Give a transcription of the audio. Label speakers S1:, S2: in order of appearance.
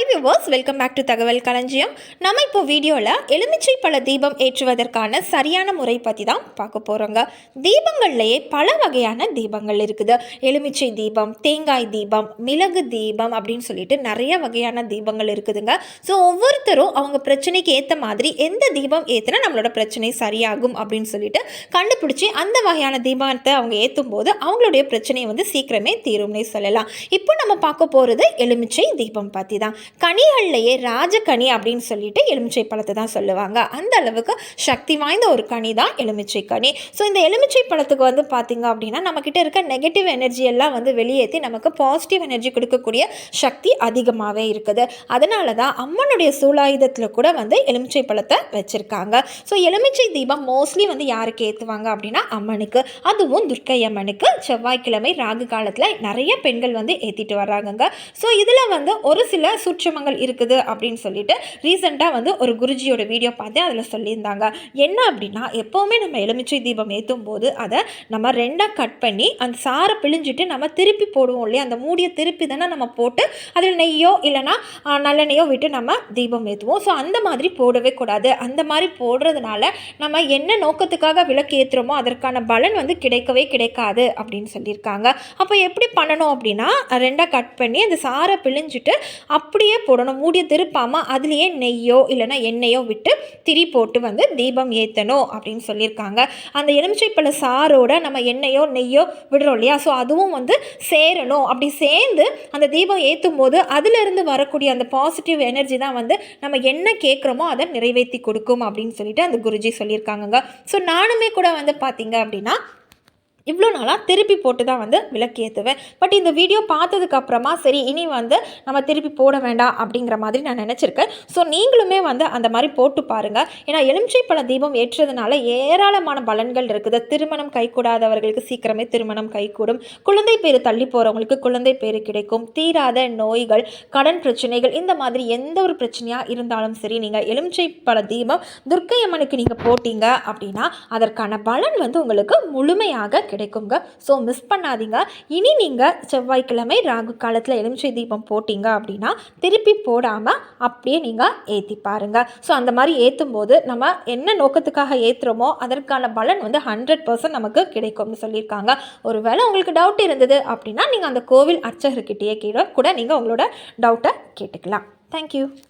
S1: Hi viewers welcome back to Thagaval Kalanjiyam நம்ம இப்போ வீடியோவில் எலுமிச்சை பழ தீபம் ஏற்றுவதற்கான சரியான முறை பற்றி தான் பார்க்க போகிறோங்க தீபங்கள்லேயே பல வகையான தீபங்கள் இருக்குது. எலுமிச்சை தீபம் தேங்காய் தீபம் மிளகு தீபம் அப்படின்னு சொல்லிட்டு நிறைய வகையான தீபங்கள் இருக்குதுங்க. ஸோ ஒவ்வொருத்தரும் அவங்க பிரச்சனைக்கு ஏற்ற மாதிரி எந்த தீபம் ஏற்றுனா நம்மளோட பிரச்சனை சரியாகும் அப்படின்னு சொல்லிட்டு கண்டுபிடிச்சி அந்த வகையான தீபத்தை அவங்க ஏற்றும் போது அவங்களுடைய பிரச்சனையை வந்து சீக்கிரமே தீரும்னே சொல்லலாம். இப்போ நம்ம பார்க்க போகிறது எலுமிச்சை தீபம் பற்றி தான் கனிகள்லையே ராஜகனி அப்படின்னு சொல்லிட்டு எலுமிச்சை பழத்தை தான் சொல்லுவாங்க. அந்த அளவுக்கு சக்தி வாய்ந்த ஒரு கனி தான் எலுமிச்சை கனி. ஸோ இந்த எலுமிச்சை பழத்துக்கு வந்து பார்த்திங்க அப்படின்னா நம்மக்கிட்ட இருக்க நெகட்டிவ் எனர்ஜி எல்லாம் வந்து வெளியேற்றி நமக்கு பாசிட்டிவ் எனர்ஜி கொடுக்கக்கூடிய சக்தி அதிகமாகவே இருக்குது. அதனால தான் அம்மனுடைய சூலாயுதத்தில் கூட வந்து எலுமிச்சை பழத்தை வச்சுருக்காங்க. ஸோ எலுமிச்சை தீபம் மோஸ்ட்லி வந்து யாருக்கு ஏற்றுவாங்க அப்படின்னா அம்மனுக்கு. அதுவும் துர்க்கை அம்மனுக்கு செவ்வாய்க்கிழமை ராகு காலத்தில் நிறைய பெண்கள் வந்து ஏற்றிட்டு வர்றாங்கங்க. ஸோ இதில் வந்து ஒரு சில சூட்சமங்கள் இருக்குது அப்படின்னு சொல்லிட்டு ரீசெண்டாக வந்து ஒரு குருஜியோட வீடியோ பார்த்தேன். அதில் சொல்லியிருந்தாங்க என்ன அப்படின்னா எப்போவுமே நம்ம எலுமிச்சை தீபம் ஏற்றும் போது அதை நம்ம ரெண்டாக கட் பண்ணி அந்த சாரை பிழிஞ்சிட்டு நம்ம திருப்பி போடுவோம் இல்லையா? அந்த மூடியை திருப்பி தானே நம்ம போட்டு அதில் நெய்யோ இல்லைனா நல்லெண்ணெயோ விட்டு நம்ம தீபம் ஏற்றுவோம் ஸோ அந்த மாதிரி போடவே கூடாது. அந்த மாதிரி போடுறதுனால நம்ம என்ன நோக்கத்துக்காக விளக்கு ஏற்றுறோமோ அதற்கான பலன் வந்து கிடைக்கவே கிடைக்காது அப்படின்னு சொல்லியிருக்காங்க. அப்போ எப்படி பண்ணணும் அப்படின்னா ரெண்டாக கட் பண்ணி அந்த சாரை பிழிஞ்சிட்டு அப்படியே போடணும். மூடியை திருப்பாமல் அதுலேயே நெய்யோ இல்லைனா எண்ணெயோ விட்டு திரி போட்டு வந்து தீபம் ஏற்றணும் அப்படின்னு சொல்லியிருக்காங்க. அந்த எலுமிச்சைப்பழ சாரோட நம்ம எண்ணெயோ நெய்யோ விடுறோம் இல்லையா? ஸோ அதுவும் வந்து சேரணும். அப்படி சேர்ந்து அந்த தீபம் ஏற்றும் போது அதிலிருந்து வரக்கூடிய அந்த பாசிட்டிவ் எனர்ஜி தான் வந்து நம்ம என்ன கேட்குறோமோ அதை நிறைவேற்றி கொடுக்கும் அப்படின்னு சொல்லிட்டு அந்த குருஜி சொல்லியிருக்காங்கங்க. ஸோ நானுமே கூட வந்து பார்த்தீங்க அப்படின்னா இவ்வளோ நாளாக திருப்பி போட்டு தான் வந்து விளக்கு ஏற்றுவேன் பட் இந்த வீடியோ பார்த்ததுக்கப்புறமா சரி இனி வந்து நம்ம திருப்பி போட வேண்டாம் அப்படிங்கிற மாதிரி நான் நினச்சிருக்கேன். ஸோ நீங்களுமே வந்து அந்த மாதிரி போட்டு பாருங்கள் ஏன்னா எலுமிச்சை பழ தீபம் ஏற்றதுனால ஏராளமான பலன்கள் இருக்குது. திருமணம் கைகூடாதவர்களுக்கு சீக்கிரமே திருமணம் கைகூடும். குழந்தை பேர் தள்ளி போகிறவங்களுக்கு குழந்தை பேர் கிடைக்கும். தீராத நோய்கள் கடன் பிரச்சனைகள் இந்த மாதிரி எந்த ஒரு பிரச்சனையாக இருந்தாலும் சரி நீங்கள் எலுமிச்சை பழ தீபம் துர்க்கை அம்மனுக்கு நீங்கள் போட்டீங்க அப்படின்னா அதற்கான பலன் வந்து உங்களுக்கு முழுமையாக கிடைக்குங்க. ஸோ மிஸ் பண்ணாதீங்க. இனி நீங்கள் செவ்வாய்க்கிழமை ராகு காலத்தில் எலுமிச்சை தீபம் போட்டிங்க அப்படின்னா திருப்பி போடாமல் அப்படியே நீங்கள் ஏற்றி பாருங்கள் ஸோ அந்த மாதிரி ஏற்றும் போது நம்ம என்ன நோக்கத்துக்காக ஏற்றுறோமோ அதற்கான பலன் வந்து ஹண்ட்ரட் பர்சன்ட் நமக்கு கிடைக்கும்னு சொல்லியிருக்காங்க. ஒருவேளை உங்களுக்கு டவுட் இருந்தது அப்படின்னா நீங்கள் அந்த கோவில் அர்ச்சகர்கிட்டயே கீழே கூட நீங்கள் உங்களோட டவுட்டை கேட்டுக்கலாம். தேங்க்யூ